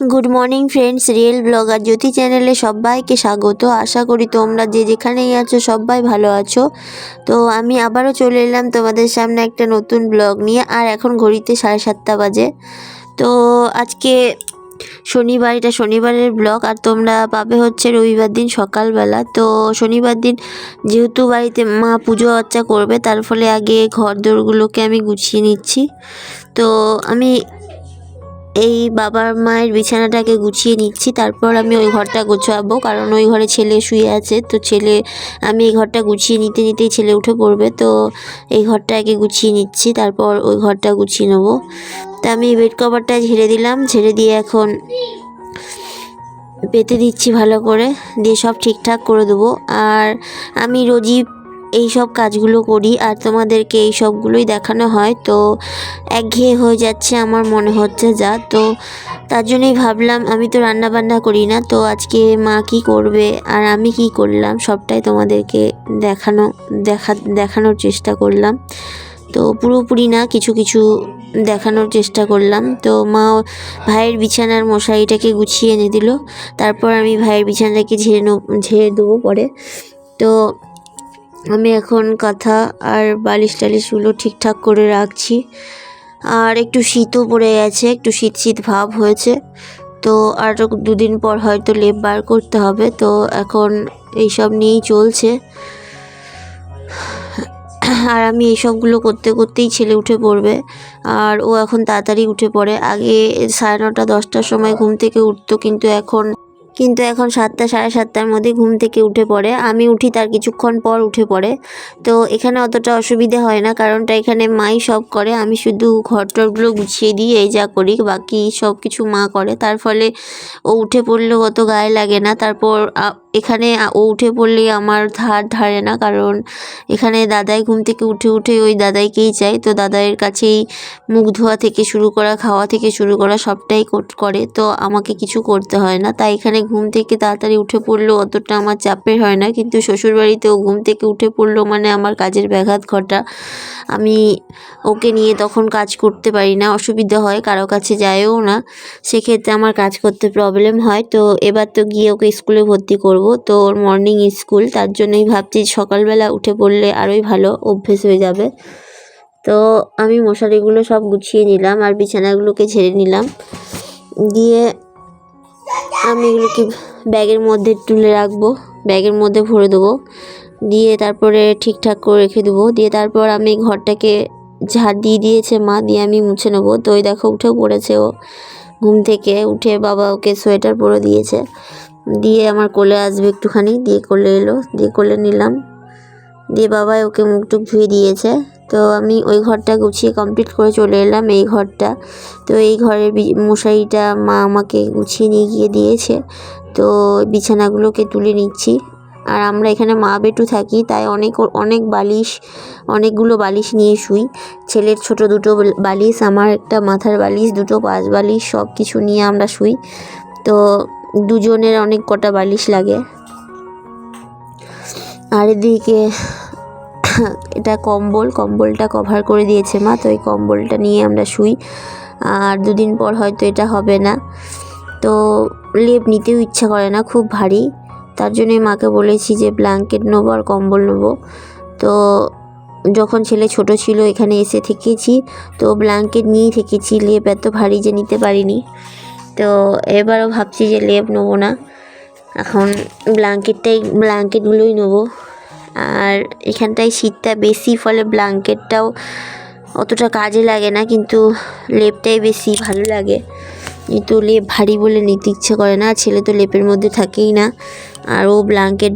Good morning friends real blogger Jyoti চ্যানেলে সবাইকে স্বাগত। আশা করি তোমরা যে যেখানেই আছো, সবাই ভালো আছো। তো আমি আবারও চলে এলাম তোমাদের সামনে একটা নতুন ব্লগ নিয়ে, আর এখন ঘড়িতে সাড়ে সাতটা বাজে। তো আজকে শনিবার, এটা শনিবারের ব্লগ, আর তোমরা পাবে হচ্ছে রবিবার দিন সকালবেলা। তো শনিবার দিন যেহেতু বাড়িতে মা পুজো আর্চা করবে, তার ফলে আগে ঘর দোরগুলোকে আমি গুছিয়ে নিচ্ছি। তো আমি এই বাবার মায়ের বিছানাটাকে গুছিয়ে নিচ্ছি। তারপর আমি ওই ঘরটা গোছাবো, কারণ ওই ঘরে ছেলে শুয়ে আছে। তো ছেলে, আমি এই ঘরটা গুছিয়ে নিতে নিতেই ছেলে উঠে পড়বে। তো এই ঘরটা আগে গুছিয়ে নিচ্ছি, তারপর ওই ঘরটা গুছিয়ে নেব। তা আমি বেড কভারটা ঝেড়ে দিলাম। ঝেড়ে দিয়ে এখন পেতে দিচ্ছি ভালো করে। দিয়ে সব ঠিকঠাক করে দেবো। আর আমি রোজই এই সব কাজগুলো করি আর তোমাদেরকে এই সবগুলোই দেখানো হয়। তো একঘেয়ে হয়ে যাচ্ছে আমার মনে হচ্ছে যা। তো তার জন্যই ভাবলাম আমি তো রান্না বান্না করি না। তো আজকে মা কি করবে আর আমি কি করলাম সবটাই তোমাদেরকে দেখানো, দেখা, দেখানোর চেষ্টা করলাম। তো পুরোপুরি না, কিছু কিছু দেখানোর চেষ্টা করলাম। তো মা ভাইয়ের বিছানার মশারিটাকে গুছিয়ে এনে দিল। তারপর আমি ভাইয়ের বিছানাটাকে ঝেড়ে ঝেড়ে দেবো পরে। তো আমি এখন কাঁথা আর বালিশ টালিশগুলো ঠিকঠাক করে রাখছি। আর একটু শীতও পড়ে গেছে, একটু শীত শীত ভাব হয়েছে। তো আর দুদিন পর হয়তো লেপ বার করতে হবে। তো এখন এইসব নিয়েই চলছে। আর আমি এইসবগুলো করতে করতেই ছেলে উঠে পড়বে। আর ও এখন তাড়াতাড়ি উঠে পড়ে। আগে সাড়ে নটা, দশটার সময় ঘুম থেকে উঠতো, কিন্তু এখন কিন্তু এখন সাতটা, সাড়ে সাতটার মধ্যে ঘুম থেকে উঠে পড়ে। আমি উঠি তার কিছুক্ষণ পর উঠে পড়ে। তো এখানে অতটা অসুবিধে হয় না, কারণটা এখানে মাই সব করে। আমি শুধু ঘর টরগুলো গুছিয়ে দিই এই যা করি, বাকি সব কিছু মা করে। তার ফলে ও উঠে পড়লেও অত গায়ে লাগে না। তারপর এখানে ও উঠে পড়লে আমার ধার ধারে না, কারণ এখানে দাদাই ঘুম থেকে উঠে উঠে ওই দাদাইকেই চাই তো দাদাইয়ের কাছেই মুখ ধোয়া থেকে শুরু করা, খাওয়া থেকে শুরু করা সবটাই করে তো আমাকে কিছু করতে হয় না। তাই এখানে ঘুম থেকে তাড়াতাড়ি উঠে পড়লেও অতটা আমার চাপের হয় না। কিন্তু শ্বশুরবাড়িতেও ঘুম থেকে উঠে পড়ল মানে আমার কাজের ব্যাঘাত ঘটা। আমি ওকে নিয়ে তখন কাজ করতে পারি না, অসুবিধা হয়, কারও কাছে যায়ও না। সেক্ষেত্রে আমার কাজ করতে প্রবলেম হয়। তো এবার তো গিয়ে ওকে স্কুলে ভর্তি করব। তো ওর মর্নিং স্কুল তার জন্যই ভাবছি সকালবেলা উঠে পড়লে আরোই ভালো, অভ্যেস হয়ে যাবে। তো আমি মশারিগুলো সব গুছিয়ে নিলাম আর বিছানাগুলোকে ঝেড়ে নিলাম। দিয়ে আমি এগুলোকে ব্যাগের মধ্যে তুলে রাখব, ব্যাগের মধ্যে ভরে দেবো। দিয়ে তারপরে ঠিকঠাক করে রেখে দেবো। দিয়ে তারপর আমি ঘরটাকে ঝাড় দিয়ে দিয়েছে মা, দিয়ে আমি মুছে নেব। তো ওই দেখো, উঠেও পড়েছে ও ঘুম থেকে। উঠে বাবা ওকে সোয়েটার পরে দিয়েছে। দিয়ে আমার কোলে আসবে একটুখানি, দিয়ে কোলে এলো, দিয়ে কোলে নিলাম। দিয়ে বাবাই ওকে মুখ টুক ধুয়ে দিয়েছে। তো আমি ওই ঘরটা গুছিয়ে কমপ্লিট করে চলে এলাম এই ঘরটা। তো এই ঘরের মশারিটা মা আমাকে গুছিয়ে নিয়ে গিয়ে দিয়েছে। তো বিছানাগুলোকে তুলে নিচ্ছি। আর আমরা এখানে মা বেটু থাকি, তাই অনেক অনেক বালিশ, অনেকগুলো বালিশ নিয়ে শুই। ছেলের ছোট দুটো বালিশ, আমার একটা মাথার বালিশ, দুটো পাশ বালিশ সব কিছু নিয়ে আমরা শুই। তো দুজনের অনেক কটা বালিশ লাগে। আর এদিকে এটা কম্বল, কম্বলটা কভার করে দিয়েছে মা, তো এই কম্বলটা নিয়ে আমরা শুই। আর দুদিন পর হয়তো এটা হবে না। তো লেপ নিতেও ইচ্ছা করে না, খুব ভারী। তার জন্যই মাকে বলেছি যে ব্ল্যাঙ্কেট নেব আর কম্বল নেব। তো যখন ছেলে ছোট ছিল, এখানে এসে থেকেছি। তো ব্ল্যাঙ্কেট নিয়েই থেকেছি, লেপ এত ভারী যে নিতে পারিনি। তো এবারও ভাবছি যে লেপ নেব না। এখন ব্ল্যাঙ্কেটটাই, ব্ল্যাঙ্কেটগুলোই নেব। আর এখানটায় শীতটা বেশি, ফলে ব্ল্যাঙ্কেটটাও অতটা কাজে লাগে না, কিন্তু লেপটাই বেশি ভালো লাগে। কিন্তু লেপ ভারী বলে নিতে ইচ্ছে করে না, ছেলে তো লেপের মধ্যে থাকেই না। আর ও ব্ল্যাঙ্কেট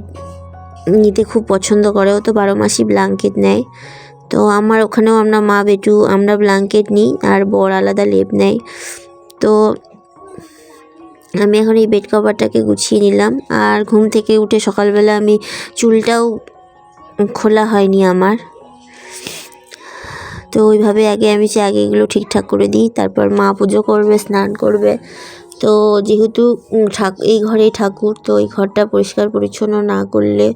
নিতে খুব পছন্দ করে, ও তো বারো মাসই ব্ল্যাঙ্কেট নেয়। তো আমার ওখানেও আমরা মা বেটু, আমরা ব্ল্যাঙ্কেট নিই, আর বর আলাদা লেপ নেয়। তো আমি এখন এই বেড কভারটাকে গুছিয়ে নিলাম। আর ঘুম থেকে উঠে সকালবেলা আমি চুলটাও খোলা হয়নি আমার। তো ওইভাবে আগে আমি চাই আগে এগুলো ঠিকঠাক করে দিই তারপর মা পুজো করবে স্নান করবে। তো যেহেতু উম, ঠাক এই ঘরেই ঠাকুর তো এই ঘরটা পরিষ্কার পরিচ্ছন্ন না করলে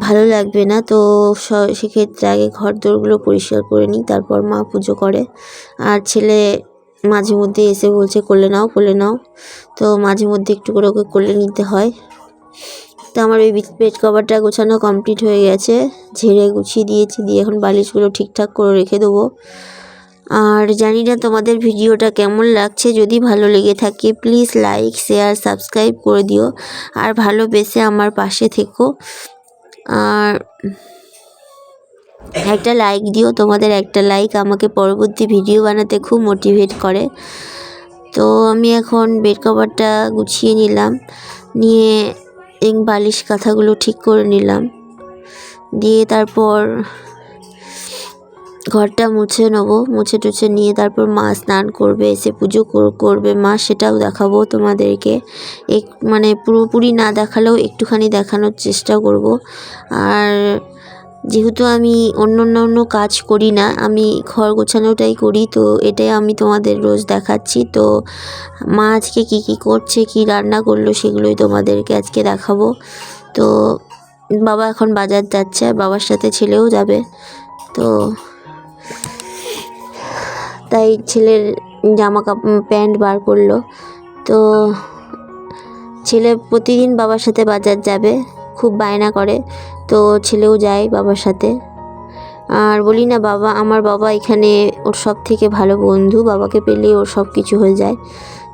ভালো লাগবে না। তো স- সেক্ষেত্রে আগে ঘর দোরগুলো পরিষ্কার করে নিই তারপর মা পুজো করে। আর ছেলে মাঝে মধ্যে এসে বলছে, কোলে নাও কোলে নাও। তো মাঝে মধ্যে একটু করে ওকে কোলে নিতে হয়। তো আমার ওই বেড কভারটা গোছানো কমপ্লিট হয়ে গেছে। ঝেড়ে গুছিয়ে দিয়েছি, দিয়ে এখন বালিশগুলো ঠিকঠাক করে রেখে দেবো। আর জানি না তোমাদের ভিডিওটা কেমন লাগছে। যদি ভালো লেগে থাকে প্লিজ লাইক শেয়ার সাবস্ক্রাইব করে দিও। আর ভালোবেসে আমার পাশে থেকো। আর একটা লাইক দিও, তোমাদের একটা লাইক আমাকে পরবর্তী ভিডিও বানাতে খুব মোটিভেট করে। তো আমি এখন বেড কভারটা গুছিয়ে নিলাম, নিয়ে এই বালিশ কাঁথাগুলো ঠিক করে নিলাম। দিয়ে তারপর ঘরটা মুছে নেব, মুছে টুছে নিয়ে তারপর মা স্নান করবে, এসে পুজো কর- করবে। মা সেটাও দেখাবো তোমাদেরকে। এক মানে পুরোপুরি না দেখালেও একটুখানি দেখানোর চেষ্টা করব। আর যেহেতু আমি অন্য অন্য অন্য কাজ করি না, আমি ঘর গোছানোটাই করি, তো এটাই আমি তোমাদের রোজ দেখাচ্ছি। তো মা আজকে কী কী করছে, কী রান্না করল সেগুলোই তোমাদেরকে আজকে দেখাবো। তো বাবা এখন বাজার যাচ্ছে, আর বাবার সাথে ছেলেও যাবে। তো তাই ছেলের জামা কাপড় প্যান্ট বার করল। তো ছেলে প্রতিদিন বাবার সাথে বাজার যাবে। খুব বায়না করে। তো ছেলেও যায় বাবার সাথে। আর বলি না, বাবা, আমার বাবা এখানে ওর সব থেকে ভালো বন্ধু। বাবাকে পেলে ওর সব কিছু হয়ে যায়।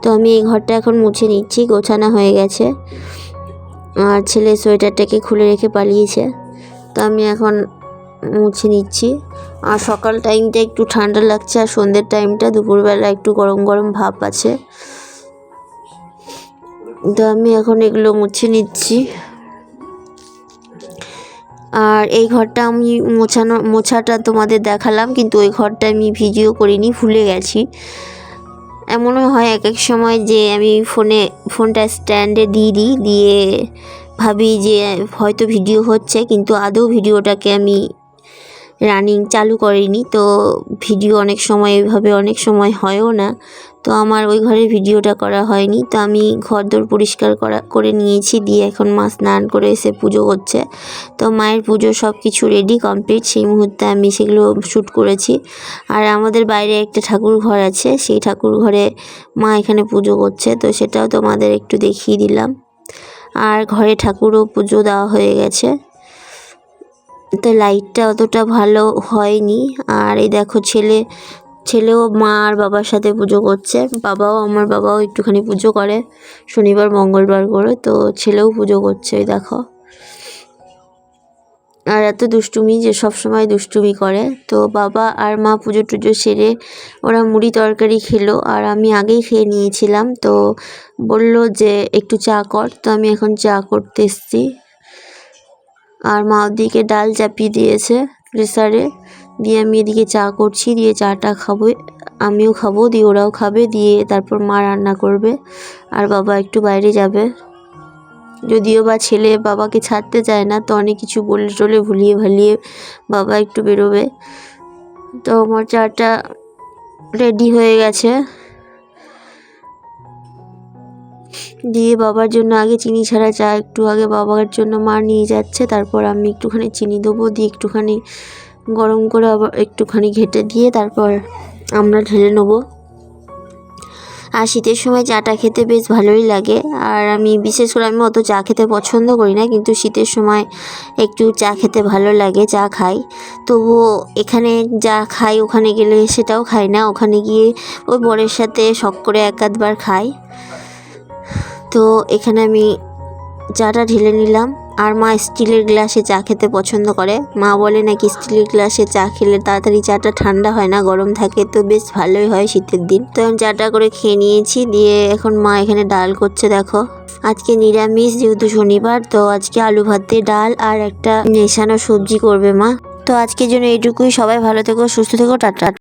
তো আমি এই ঘরটা এখন মুছে নিচ্ছি, গোছানো হয়ে গেছে। আর ছেলে সোয়েটারটাকে খুলে রেখে পালিয়েছে। তো আমি এখন মুছে নিচ্ছি। আর সকাল টাইমটা একটু ঠান্ডা লাগছে, আর সন্ধ্যের টাইমটা দুপুরবেলা একটু গরম গরম ভাব আছে। তো আমি এখন এগুলো মুছে নিচ্ছি। আর এই ঘরটা আমি মোছানো, মোছাটা তোমাদের দেখালাম, কিন্তু ওই ঘরটা আমি ভিডিও করিনি, ভুলে গেছি। এমনও হয় এক এক সময় যে আমি ফোনে, ফোনটা স্ট্যান্ডে দিয়ে দিই, দিয়ে ভাবি যে হয়তো ভিডিও হচ্ছে, কিন্তু আদৌ ভিডিওটাকে আমি রানিং চালু করিনি, তো ভিডিও অনেক সময়, এভাবে অনেক সময় হয়ও না। তো আমার ওই ঘরের ভিডিওটা করা হয়নি। তো আমি ঘর দোর পরিষ্কার করা, করে নিয়েছি, দিয়ে এখন মা স্নান করে এসে পুজো করছে। তো মায়ের পুজো সব কিছু রেডি কমপ্লিট সেই মুহূর্তে আমি সেগুলো শ্যুট করেছি। আর আমাদের বাইরে একটা ঠাকুর ঘর আছে, সেই ঠাকুর ঘরে মা এখানে পুজো করছে। তো সেটাও তোমাদের একটু দেখিয়ে দিলাম। আর ঘরে ঠাকুরও পুজো দেওয়া হয়ে গেছে। তো লাইটটা অতটা ভালো হয়নি। আর এই দেখো ছেলে ছেলেও মা আর বাবার সাথে পুজো করছে। বাবাও আমার বাবাও একটুখানি পুজো করে। শনিবার, মঙ্গলবার করে তো ছেলেও পুজো করছে, ওই দেখো। আর এত দুষ্টুমি যে সব সময় দুষ্টুমি করে। তো বাবা আর মা পুজো টুজো সেরে ওরা মুড়ি তরকারি খেলো আর আমি আগেই খেয়ে নিয়েছিলাম। তো বলল যে একটু চা কর, তো আমি এখন চা করতে এসেছি। আর মা ওদিকে ডাল চাপিয়ে দিয়েছে প্রেসারে দিয়ে আমি এদিকে চা করছি, দিয়ে চাটা খাব, আমিও খাব, দিয়ে ওরাও খাবে, দিয়ে তারপর মা রান্না করবে, আর বাবা একটু বাইরে যাবে। যদিও বা ছেলে বাবাকে ছাড়তে চায় না, তো অনেক কিছু বলে টলে ভুলিয়ে ভালিয়ে বাবা একটু বেরোবে। তো আমার চাটা রেডি হয়ে গেছে। দিয়ে বাবার জন্য আগে চিনি ছাড়া চা একটু আগে বাবার জন্য মা নিয়ে যাচ্ছে, তারপর আমি একটুখানি চিনি দেবো, দিয়ে একটুখানি গরম করে আবার একটুখানি ঘেটে দিয়ে তারপর আমরা ঢেলে নেব। আর শীতের সময় চাটা খেতে বেশ ভালোই লাগে। আর আমি বিশেষ করে আমি অত চা খেতে পছন্দ করি না, কিন্তু শীতের সময় একটু চা খেতে ভালো লাগে, চা খাই। তবুও এখানে যা খাই ওখানে গেলে সেটাও খাই না, ওখানে গিয়ে ওই বরের সাথে শখ করে এক আধবার খাই। তো এখানে আমি চাটা ঢেলে নিলাম। আর মা স্টিলের গ্লাসে চা খেতে পছন্দ করে। মা বলে নাকি স্টিলের গ্লাসে চা খেলে তাড়াতাড়ি চাটা ঠান্ডা হয় না, গরম থাকে তো বেশ ভালোই হয় শীতের দিন। তো আমি চাটা করে খেয়ে নিয়েছি, দিয়ে এখন মা এখানে ডাল করছে, দেখো। আজকে নিরামিষ, যেহেতু শনিবার, তো আজকে আলু ভাত ডাল আর একটা নেশানো সবজি করবে মা। তো আজকের জন্য এইটুকুই। সবাই ভালো থেকো, সুস্থ থেকো, টাটা।